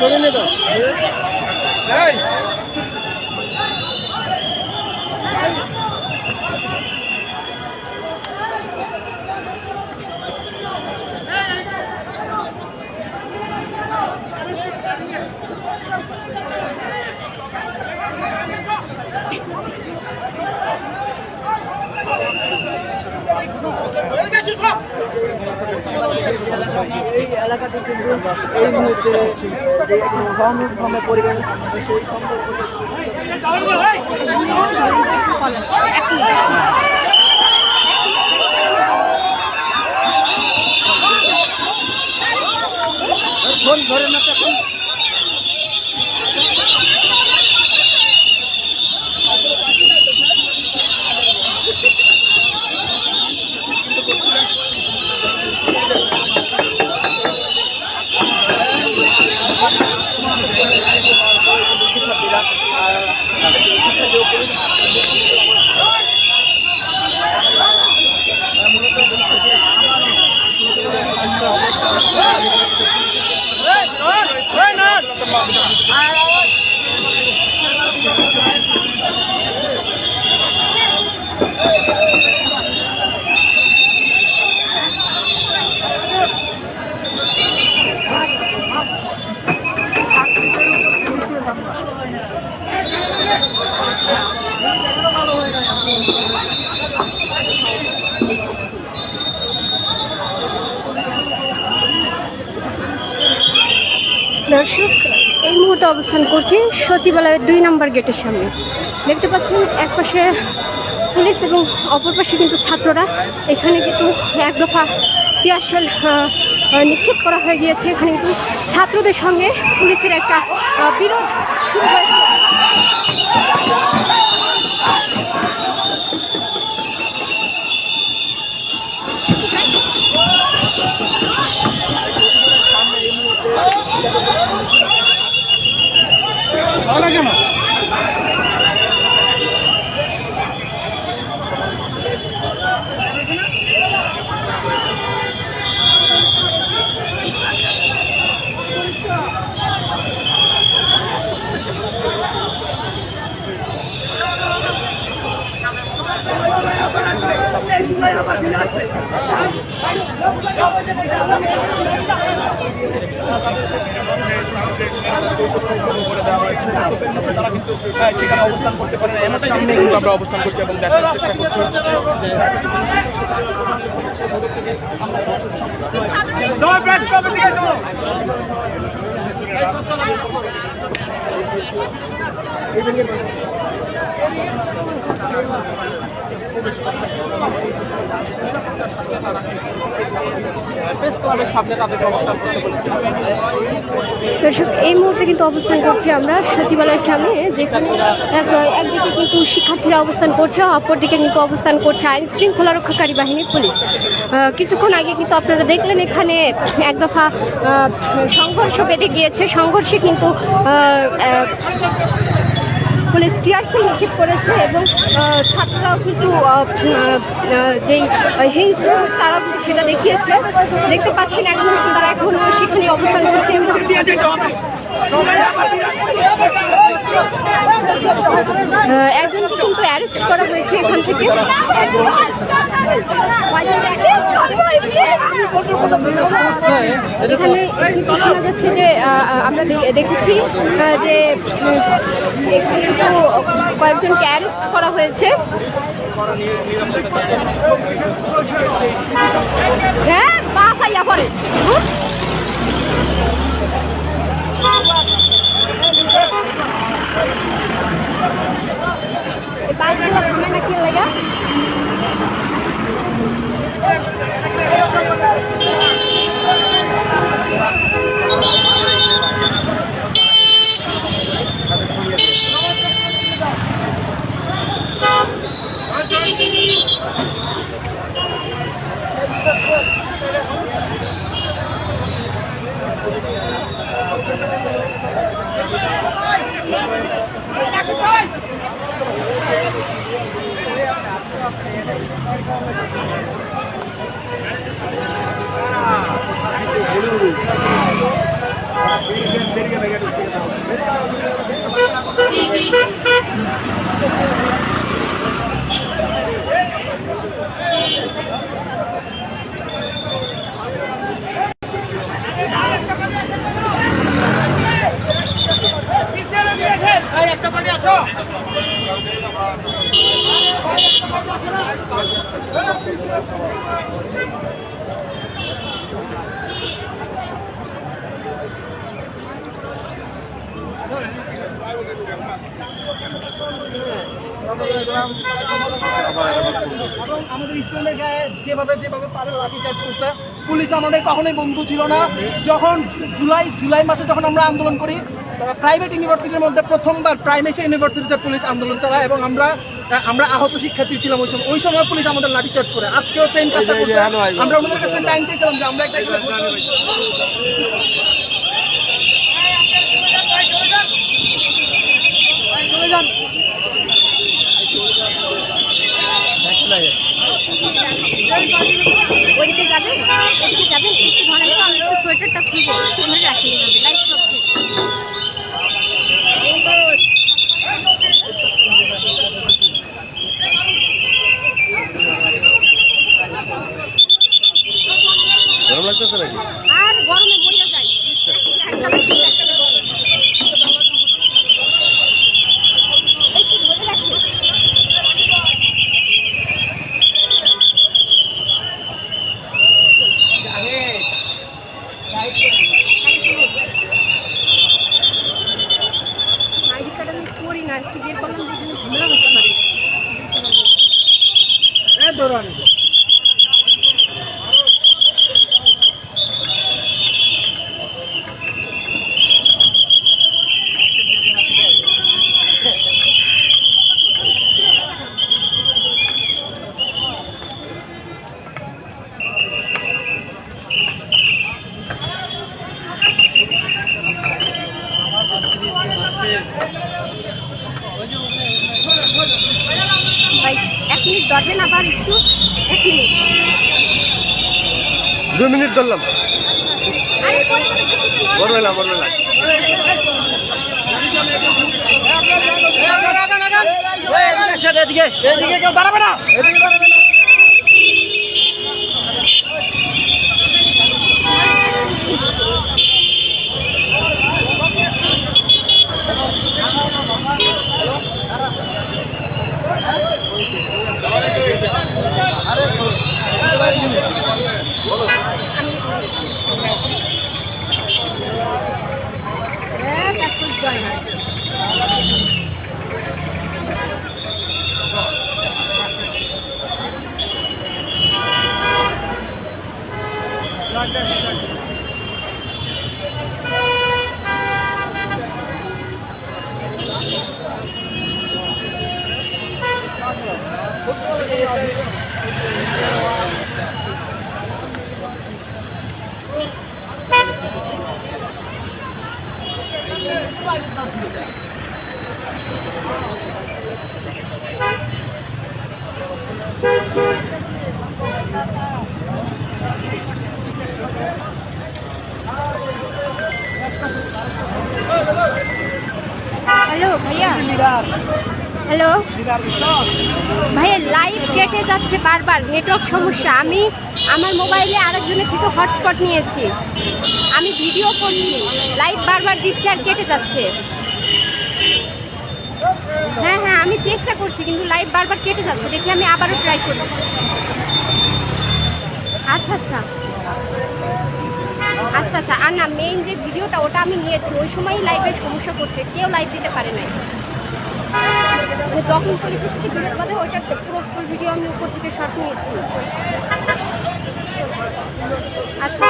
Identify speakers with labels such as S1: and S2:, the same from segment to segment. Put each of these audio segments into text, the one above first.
S1: ধরে নে দাও Thank you. এই এলাকাটি কিন্তু এই মুহূর্তে সংরক্ষণের পরিবেশ সেই ধরে না তখন শিক্ষার্থীরা
S2: দর্শক এই মুহূর্তে অবস্থান করছি সচিবালয়ের দুই নম্বর গেটের সামনে। দেখতে পাচ্ছেন, এক পাশে পুলিশ এবং অপর পাশে কিন্তু ছাত্ররা। এখানে কিন্তু এক দফা টিয়ারশেল নিক্ষেপ করা হয়ে গিয়েছে। এখানে কিন্তু ছাত্রদের সঙ্গে পুলিশের একটা বিরোধ শুরু হয়েছে।
S3: তাহলে কেন Thank you. সেখানে অবস্থান করতে আমরা অবস্থান করছি এবং দেখার চেষ্টা করছি সবাই প্রেস
S2: দর্শক, এই মুহূর্তে কিন্তু অবস্থান করছি আমরা সচিবালয়ের সামনে, যেখানে এক- একদিকে কিন্তু শিক্ষার্থীরা অবস্থান করছে, অপরদিকে কিন্তু অবস্থান করছে আইন শৃঙ্খলা রক্ষাকারী বাহিনীর পুলিশ। কিছুক্ষণ আগে কিন্তু আপনারা দেখলেন এখানে এক দফা সংঘর্ষ বেঁধে গিয়েছে। সংঘর্ষে কিন্তু আহ, স্টিয়ার্সে নিক্ষেপ করেছে এবং ছাত্ররাও কিন্তু যেই হিংস্র তারা কিন্তু সেটা দেখিয়েছে। দেখতে পাচ্ছেন এখন তারা এখন সেখানে অবস্থান করছে। একজনকে কিন্তু অ্যারেস্ট করা হয়েছে এখান থেকে। এখানে শোনা যাচ্ছে যে আমরা দেখেছি যে কিন্তু কয়েকজনকে অ্যারেস্ট করা হয়েছে। হ্যাঁ বাস আইয়া পরে হুম? এই
S1: আমাদের যেভাবে যেভাবে করছে। পুলিশ আমাদের কখনোই বন্ধু ছিল না। যখন জুলাই জুলাই মাসে যখন আমরা আন্দোলন করি প্রাইভেট ইউনিভার্সিটির মধ্যে প্রথমবার প্রাইমেসি ইউনিভার্সিটিতে পুলিশ আন্দোলন চালায় এবং আমরা আমরা আহত শিক্ষার্থী ছিলাম ওই সময়। ওই সময় পুলিশ আমাদের লাঠি চার্জ করে। আজকেও সেম কাজটা করছে। আমরা ওনাদের কাছে টাইম চাইছিলাম যে আমরা একটা চলে যান
S2: ওইদিকে যাবেন? ওইদিকে যাবেন? একটু ধরে নেব আমি একটু সোয়েটারটা খুলবো একটু ধরে রাখি এইভাবে লাইট চলছে
S3: গরম লাগতেছে নাকি
S2: আর গরমে বইয়া যায় একটা বেশি, একটা গরম। একটু ধরে রাখি আইডি কার্ড আমি করি না আজকে বের করলাম যে এখানে ঝামেলা হতে পারে ভাই এক মিনিট ধরবেন আবার একটু দু মিনিট
S3: দুই মিনিট ধরলাম।
S2: তো না।
S3: বড় বড় হলাম
S1: এদিকে এদিকে কেউ দাঁড়াবে না। এদিকে দাঁড়াবে না
S2: হ্যাঁ, তারপর জয় হয়। হ্যালো ভাইয়া হ্যালো ভাইয়া লাইভ কেটে বারবার নেটওয়ার্ক সমস্যা। আমি আমার মোবাইলে আরেকজনের থেকে হটস্পট নিয়েছি। আমি ভিডিও করছি লাইভ বারবার দিচ্ছি আর কেটে যাচ্ছে। হ্যাঁ হ্যাঁ আমি চেষ্টা করছি, কিন্তু লাইভ বারবার কেটে যাচ্ছে। দেখি আমি আবারও ট্রাই করব আচ্ছা আচ্ছা। আচ্ছা আচ্ছা আর না মেইন যে ভিডিওটা ওটা আমি নিয়েছি। ওই সময়ই লাইভে সমস্যা করছে। কেউ লাইভ দিতে পারে নাই। মানে যখন পুলিশের সাথে ভিডিও কথা ওইটার পুরো ফুল ভিডিও আমি উপর থেকে শর্ট নিয়েছি। আচ্ছা।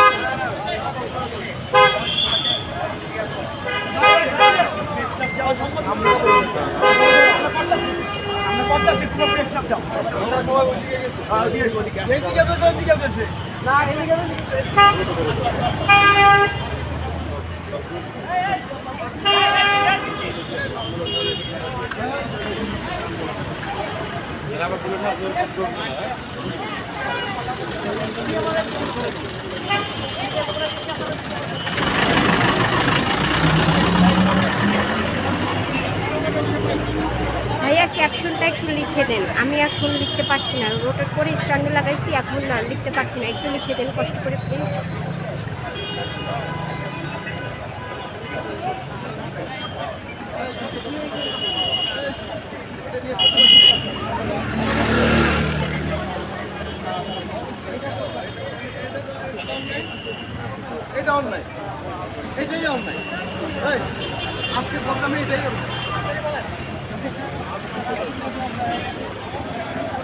S2: ভাইয়া ক্যাপশনটা একটু লিখে দেন। আমি এখন লিখতে পারছি না। রোটেট করে স্ট্যান্ডে লাগাইছি, এখন না, লিখতে পারছি না। একটু লিখে দেন, কষ্ট করে প্লিজ
S3: এটা অন্যায়। এটাই অন্যায়। এই, আজকে প্রোগ্রামে এটাই অন্যায়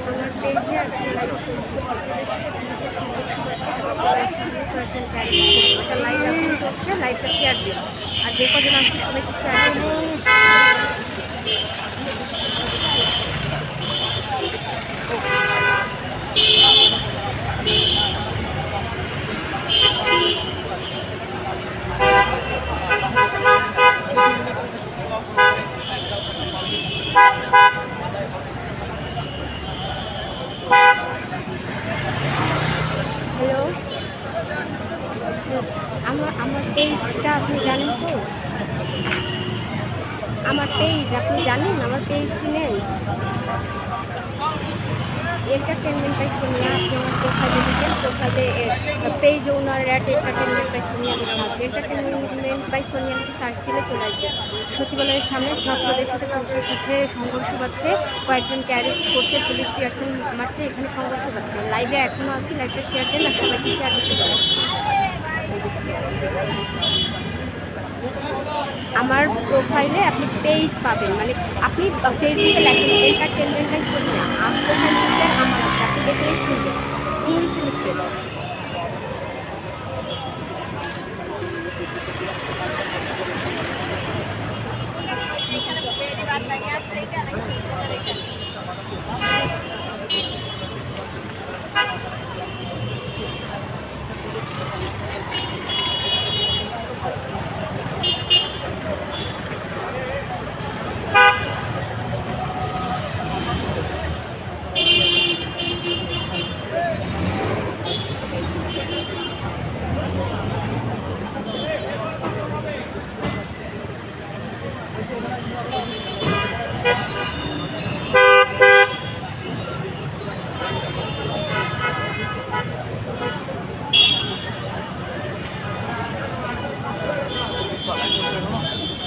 S2: আমার পেজে একটা লাইভ চলছে ছাত্রদের সাথে পুলিশের সংঘর্ষ হয়েছে সচিবালয়ের সামনে কয়েকজন প্যারিস ওটা লাইভ এখন চলছে লাইভটা শেয়ার দিন আর যে কজন আসছে সবাইকে শেয়ার দিন হ্যালো আমার আমার পেজটা আপনি জানেন তো? আমার পেজ আপনি জানেন? আমার পেজ চিনেন? এন্টারটেনমেন্ট বাই সোনিয়া আপনি আমার প্রোফাইলে দিচ্ছেন প্রোফাইলে page owner at entertainment by Sonia লেখা আছে। এন্টারটেনমেন্ট বাই সোনিয়া সার্চ দিলে চলে আসবে। সচিবালয়ের সামনে ছাত্রদের সাথে পুলিশের সাথে সংঘর্ষ পাচ্ছে কয়েকজনকে অ্যারেস্ট করছে পুলিশ টিয়ারসেন মারছে, এখানে সংঘর্ষ পাচ্ছে লাইভে এখনও আছি লাইভটা শেয়ার দেন, আর সবাইকে শেয়ার দিতে পারেন আমার প্রোফাইলে আপনি পেজ পাবেন। মানে আপনি ফেসবুকে লেখেন এন্টারটেনমেন্ট করবেন আমার প্রোফাইল আমার আপনি দেখলে শুনবেন ইংলিশে লিখতে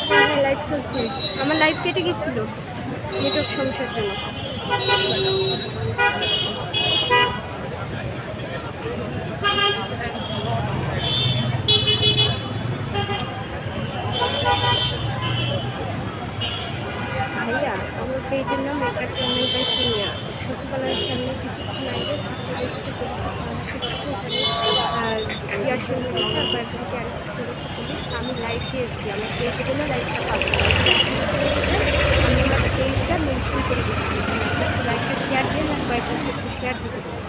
S2: হ্যাঁ লাইভ চলছে আমার লাইভ কেটে গেছিল নেটওয়ার্ক সমস্যার জন্য ভাইয়া আমার পেজের নাম এন্টারটেনমেন্ট বাই সোনিয়া সচিবালয়ের সামনে কিছুক্ষণ আগে ছাত্রদের সাথে পুলিশের সমস্যা হচ্ছে এখানে টিয়ার শুরু হয়েছে আর কয়েকজনকে অ্যারেস্ট করেছে পুলিশ আমি লাইভ দিয়েছি আমার পেজে গেলে লাইভটা পাবো আমি আমার পেজটা মেনশন করে দিচ্ছি লাইভটা শেয়ার দিন আর কয়েকজনকে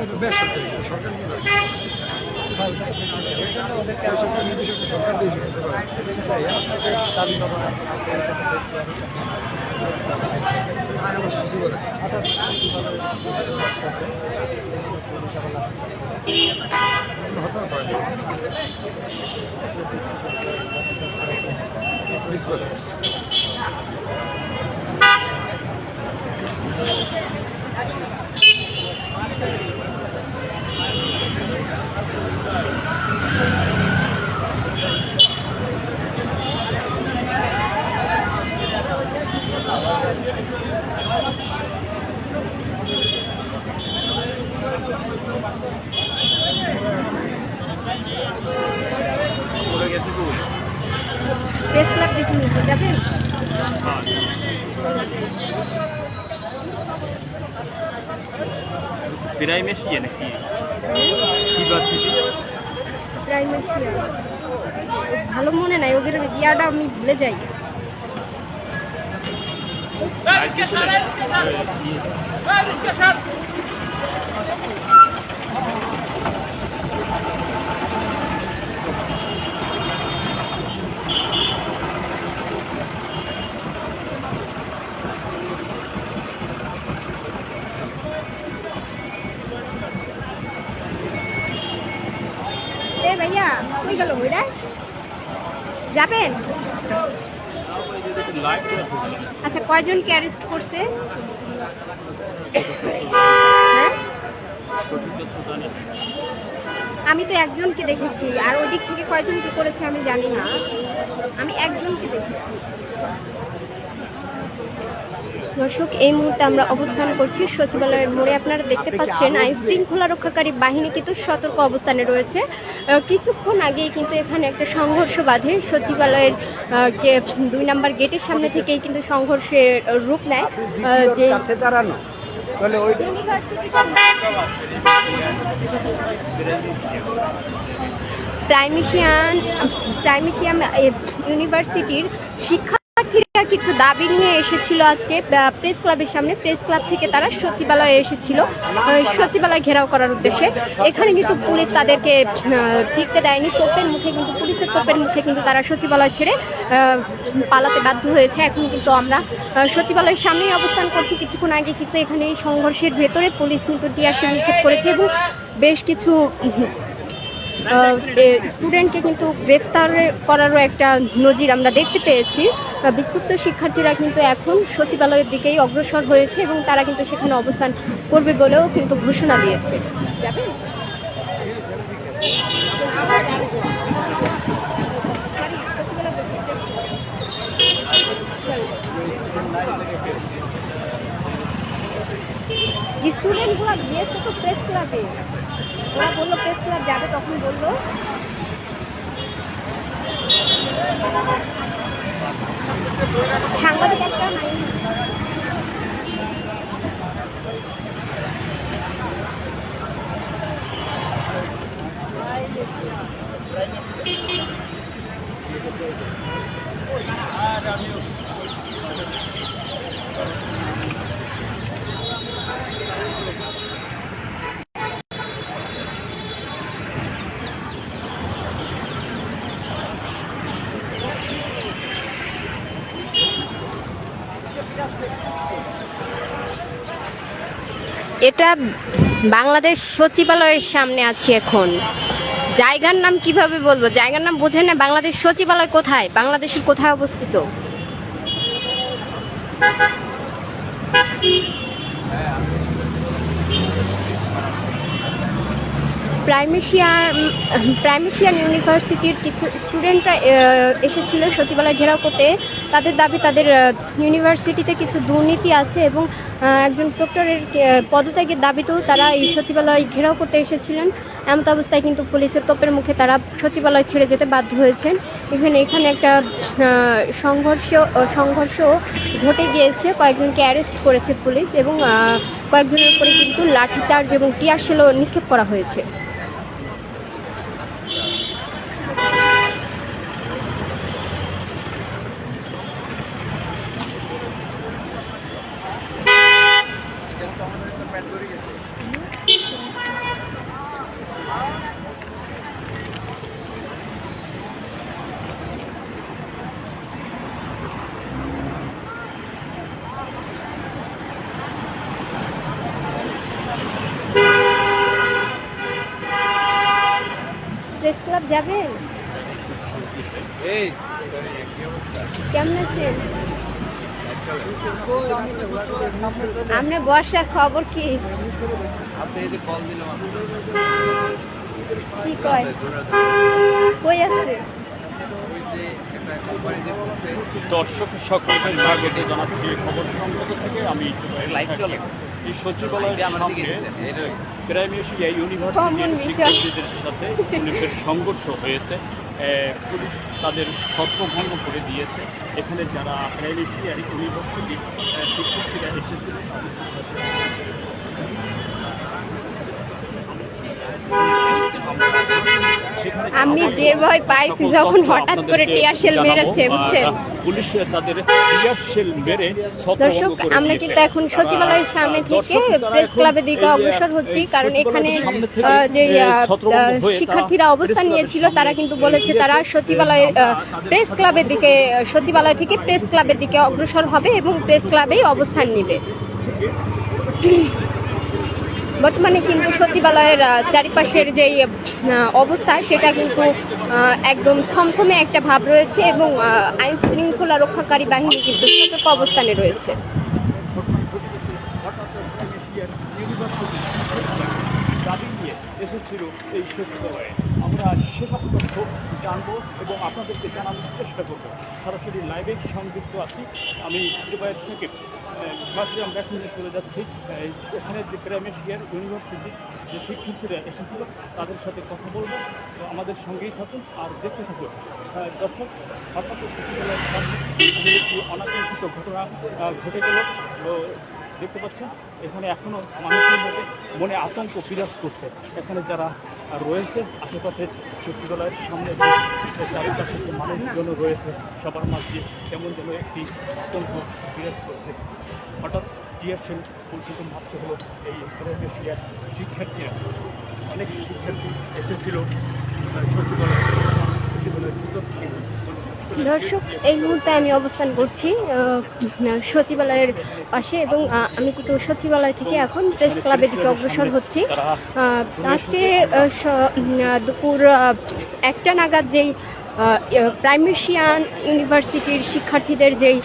S2: একটু শেয়ার দিতে দিন। প্রেস ক্লাব বেশি নিতে যাবেন?
S4: প্রাইমেশিয়া নাকি? কি বাদ থেকে?
S2: প্রাইমেশিয়া। ভালো মনে নাই ওদের ইয়াটা আমি ভুলে যাই। এ ভাইয়া কই গেল ওইটা যাবেন? আচ্ছা কয়জনকে অ্যারেস্ট করছে? হ্যাঁ? আমি তো একজনকে দেখেছি, আর ওই দিক থেকে কয়জনকে করেছে আমি জানি না। আমি একজনকে দেখেছি। দর্শক, এই মুহূর্তে আমরা অবস্থান করছি সচিবালয়ের মোড়ে। আপনারা দেখতে পাচ্ছেন আইন শৃঙ্খলা রক্ষাকারী বাহিনী কিন্তু সতর্ক অবস্থানে রয়েছে। কিছুক্ষণ আগেই কিন্তু এখানে একটা সংঘর্ষ বাধে। সচিবালয়ের দুই নাম্বার গেটের সামনে থেকেই কিন্তু সংঘর্ষের রূপ নেয়। যে প্রাইমিশিয়ান, প্রাইমিশিয়াম ইউনিভার্সিটির শিক্ষার্থীরা কিছু দাবি নিয়ে এসেছিল আজকে প্রেস ক্লাবের সামনে। প্রেস ক্লাব থেকে তারা সচিবালয়ে এসেছিল সচিবালয় ঘেরাও করার উদ্দেশ্যে। এখানে কিন্তু পুলিশ তাদেরকে টিকতে দেয়নি। তোপের মুখে কিন্তু, পুলিশের তোপের মুখে কিন্তু তারা সচিবালয় ছেড়ে পালাতে বাধ্য হয়েছে। এখন কিন্তু আমরা সচিবালয়ের সামনেই অবস্থান করছি। কিছুক্ষণ আগে কিন্তু এখানে এই সংঘর্ষের ভেতরে পুলিশ কিন্তু টিয়ারশি নিক্ষেপ করেছে এবং বেশ কিছু স্টুডেন্টকে কিন্তু গ্রেপ্তার করারও একটা নজির আমরা দেখতে পেয়েছি। বিক্ষুব্ধ শিক্ষার্থীরা কিন্তু এখন সচিবালয়ের দিকেই অগ্রসর হয়েছে এবং তারা কিন্তু সেখানে অবস্থান করবে বলেও কিন্তু ঘোষণা দিয়েছে। স্টুডেন্টগুলো গিয়েছে তো প্রেস ক্লাবে ওরা বলল প্রেস ক্লাব যাবে তখন বলল সাংবাদিক একটা নাই Thank you. এটা বাংলাদেশ সচিবালয়ের সামনে আছি এখন। জায়গার নাম কীভাবে বলব? জায়গার নাম বোঝেন না? বাংলাদেশ সচিবালয় কোথায়? বাংলাদেশের কোথায় অবস্থিত? প্রাইমেশিয়ান প্রাইমেশিয়ান ইউনিভার্সিটির কিছু স্টুডেন্টরা এসেছিল সচিবালয় ঘেরাও করতে। তাদের দাবি তাদের ইউনিভার্সিটিতে কিছু দুর্নীতি আছে এবং একজন প্রক্টরের পদত্যাগের দাবিতেও তারা এই সচিবালয় ঘেরাও করতে এসেছিলেন। এমত অবস্থায় কিন্তু পুলিশের তোপের মুখে তারা সচিবালয় ছেড়ে যেতে বাধ্য হয়েছেন ইভেন এখানে একটা সংঘর্ষ সংঘর্ষ ঘটে গিয়েছে। কয়েকজনকে অ্যারেস্ট করেছে পুলিশ এবং কয়েকজনের উপরে কিন্তু লাঠিচার্জ এবং টিয়ার শেলও নিক্ষেপ করা হয়েছে প্রেস ক্লাব যাবেন কেমন আছেন? বর্ষার খবর কি? কি কয়? কই আছে?
S4: দর্শক সকলকে স্বাগত জানাচ্ছি। খবর সংগ্রহ থেকে আমি লাইভ চলে। এই সচিবালয়ের সামনে প্রাইমেশিয়া ইউনিভার্সিটির শিক্ষার্থীদের সাথে পুলিশের সংঘর্ষ হয়েছে। পুলিশ তাদের ছত্রভঙ্গ করে দিয়েছে। এখানে যারা প্রাইভেসি আর এ, শিক্ষার্থীরা এসেছিল তাদের
S2: আমি যে ভয় পাইছি যখন হঠাৎ করে টিয়ার শেল মেরেছে বুঝছেন?
S4: পুলিশ তাদের টিয়ার শেল মেরে
S2: দর্শক আমরা কিন্তু এখন সচিবালয়ের সামনে থেকে প্রেস ক্লাবের দিকে অগ্রসর হচ্ছি কারণ এখানে যে শিক্ষার্থীরা অবস্থান নিয়েছিল তারা কিন্তু বলেছে তারা। সচিবালয়ে প্রেস ক্লাবের দিকে সচিবালয় থেকে প্রেস ক্লাবের দিকে অগ্রসর হবে এবং প্রেস ক্লাবেই অবস্থান নেবে। বর্তমানে কিন্তু সচিবালয়ের চারিপাশের যেই অবস্থা, সেটা কিন্তু একদম থমথমে একটা ভাব রয়েছে এবং আইন শৃঙ্খলা রক্ষাকারী বাহিনী কিন্তু সতর্ক অবস্থানে রয়েছে।
S4: এসেছিল এই সেসব তথ্য জানব এবং আপনাদেরকে জানানোর চেষ্টা করব। সরাসরি লাইভে সংযুক্ত আছি। আমি সচিবালয় থেকে সরাসরি আমরা চলে যাচ্ছি। এখানে যে প্রাইমেশিয়ার ইউনিভার্সিটি, যে শিক্ষার্থীরা এসেছিল, তাদের সাথে কথা বলব। আমাদের সঙ্গেই থাকুন আর দেখতে থাকুন। দর্শক, হঠাৎ অনাকাঙ্ক্ষিত ঘটনা ঘটে গেল। দেখতে পাচ্ছেন, এখানে এখনও মানুষের মধ্যে মনে আতঙ্ক বিরাজ করছে। এখানে যারা রয়েছে, আশেপাশে সচিবালয়ের সামনে চারিপাশে যে মানুষজন রয়েছে, সবার মাঝে কেমন যেন একটি আতঙ্ক বিরাজ করছে। হঠাৎ টিয়ারশেল পরিচিত মাত্র হলো, এই টিয়ার শিক্ষার্থীরা অনেক শিক্ষার্থী এসেছিল, সচিবালয়, সচিবালয়ের ভিতর থেকে
S2: দর্শক এই মুহূর্তে আমি অবস্থান করছি সচিবালয়ের পাশে এবং আমি কিন্তু সচিবালয় থেকে এখন প্রেস ক্লাবের দিকে অগ্রসর হচ্ছি। আজকে দুপুর একটা নাগাদ যেই প্রাইমেশিয়ান ইউনিভার্সিটির শিক্ষার্থীদের যেই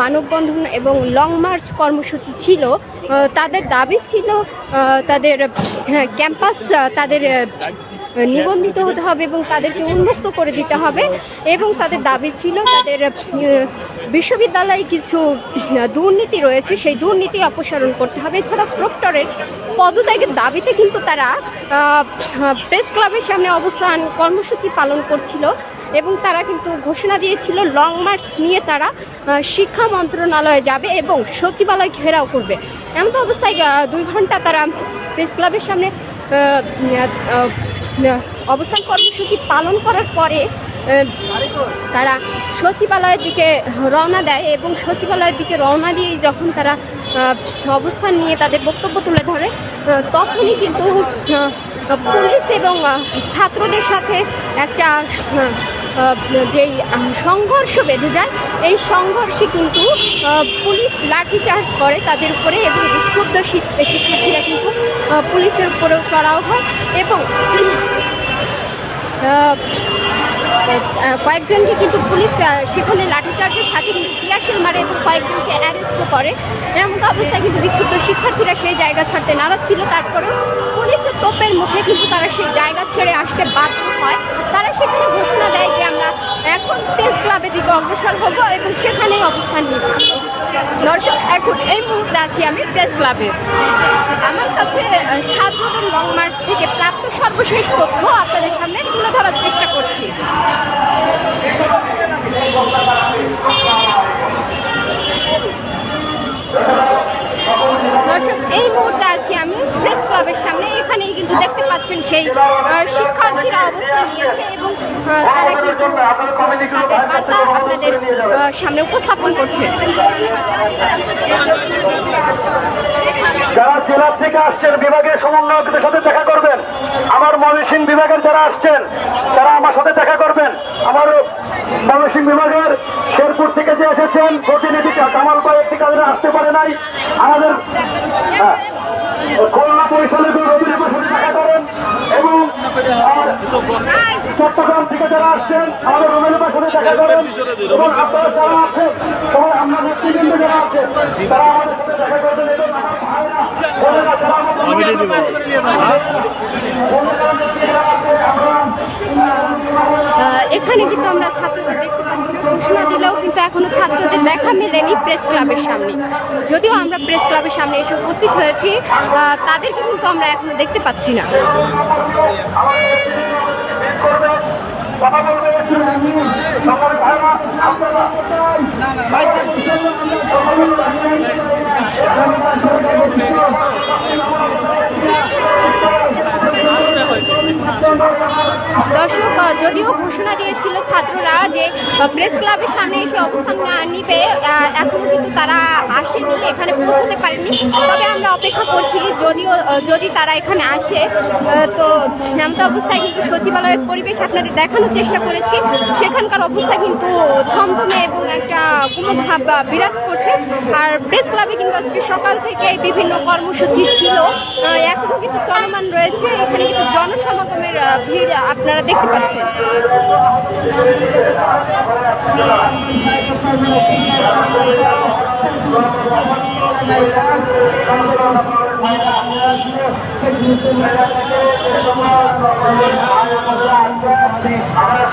S2: মানববন্ধন এবং লং মার্চ কর্মসূচি ছিল তাদের দাবি ছিল তাদের হ্যাঁ, ক্যাম্পাস তাদের নিবন্ধিত হতে হবে এবং তাদেরকে উন্মুক্ত করে দিতে হবে। এবং তাদের দাবি ছিল, তাদের বিশ্ববিদ্যালয়ে কিছু দুর্নীতি রয়েছে, সেই দুর্নীতি অপসারণ করতে হবে। এছাড়া প্রক্টরের পদত্যাগের দাবিতে কিন্তু তারা প্রেস ক্লাবের সামনে অবস্থান কর্মসূচি পালন করছিল এবং তারা কিন্তু ঘোষণা দিয়েছিল, লং মার্চ নিয়ে তারা শিক্ষা মন্ত্রণালয়ে যাবে এবং সচিবালয় ঘেরাও করবে। এমন তো অবস্থায় দুই ঘণ্টা তারা প্রেস ক্লাবের সামনে অবস্থান কর্মসূচি পালন করার পরে তারা সচিবালয়ের দিকে রওনা দেয় এবং সচিবালয়ের দিকে রওনা দিয়েই যখন তারা অবস্থান নিয়ে তাদের বক্তব্য তুলে ধরে তখনই কিন্তু পুলিশ এবং ছাত্রদের সাথে একটা যেই সংঘর্ষ বেঁধে যায়, এই সংঘর্ষে কিন্তু পুলিশ লাঠিচার্জ করে তাদের উপরে এবং বিক্ষুব্ধ শিক- শিক্ষার্থীরা কিন্তু পুলিশের উপরেও চড়াও হয় এবং কয়েকজনকে কিন্তু পুলিশ সেখানে লাঠিচার্জের সাথে কিন্তু টিয়ারশেল মারে এবং কয়েকজনকে অ্যারেস্টও করে। এমন অবস্থায় কিন্তু বিক্ষুব্ধ শিক্ষার্থীরা সেই জায়গা ছাড়তে নারাজ ছিল। তারপরেও পুলিশের তোপের মুখে কিন্তু তারা সেই জায়গা ছেড়ে আসতে বাধ্য হয়। তারা সেখানে ঘোষণা দেয় যে আমরা এখন প্রেস ক্লাবের দিকে অগ্রসর হব এবং সেখানেই অবস্থান নিব। দর্শক, এখন এই মুহূর্তে আছি আমি প্রেস ক্লাবে। আমার কাছে ছাত্রদের লং মার্চ থেকে প্রাপ্ত সর্বশেষ তথ্য আপনাদের সামনে তুলে ধরার চেষ্টা করছি। দর্শক এই মুহূর্তে আছি আমি প্রেস ক্লাবের সামনে। এখানেই কিন্তু দেখতে পাচ্ছেন সেই শিক্ষার্থীরা অবস্থা আহ, তারা কিন্তু তাদের বার্তা আপনাদের সামনে উপস্থাপন করছে।
S5: যারা জেলা থেকে আসছেন বিভাগের সমন্বয়কদের সাথে দেখা করবেন। আমার ময়মনসিংহ বিভাগের যারা আসছেন তারা আমার সাথে দেখা করবেন। আমার ময়মনসিংহ বিভাগের শেরপুর থেকে যে এসেছেন প্রতিনিধি কামাল একটি কাজে আসতে পারে নাই। আমাদের হ্যাঁ, খুলনা পরিচালক রবির সাথে দেখা করেন এবং চট্টগ্রাম থেকে যারা আসছেন, আমাদের রুমের সাথে দেখা করেন এবং আপনারা যারা আছেন, সবাই আমরা নেতৃবৃন্দ যারা আছেন, তারা আমাদের সাথে দেখা করবেন এবং আমার ভাইরা বোনেরা যারা আমাদের বোনেরা যারা আছে, আমরা
S2: আহ, এখানে কিন্তু আমরা ছাত্রদের দেখতে পাচ্ছি। ঘোষণা দিলেও কিন্তু এখনও ছাত্রদের দেখা মেলেনি প্রেস ক্লাবের সামনে। যদিও আমরা প্রেস ক্লাবের সামনে এসে উপস্থিত হয়েছি তাদেরকে কিন্তু আমরা এখনও দেখতে পাচ্ছি না।
S5: কথা বলবে। সকল ভাইরা আপনারা
S2: দর্শক যদিও ঘোষণা দিয়েছিল ছাত্ররা যে প্রেস ক্লাবের সামনে এসে অবস্থান নিবে আহ, এখনও কিন্তু তারা আসেনি এখানে পৌঁছতে পারেনি। তবে আমরা অপেক্ষা করছি যদিও যদি তারা এখানে আসে তো এমত অবস্থায় কিন্তু সচিবালয়ের পরিবেশ আপনাদের দেখানোর চেষ্টা করেছি। সেখানকার অবস্থা কিন্তু থমথমে এবং একটা গুমভাব আহ, বিরাজ করছে। আর প্রেস ক্লাবে কিন্তু আজকে সকাল থেকে বিভিন্ন কর্মসূচি ছিল। এখনও কিন্তু চলমান রয়েছে। এখানে কিন্তু জনসমাগমের ভিড় আপনারা দেখতে পাচ্ছেন।
S5: ভাবনা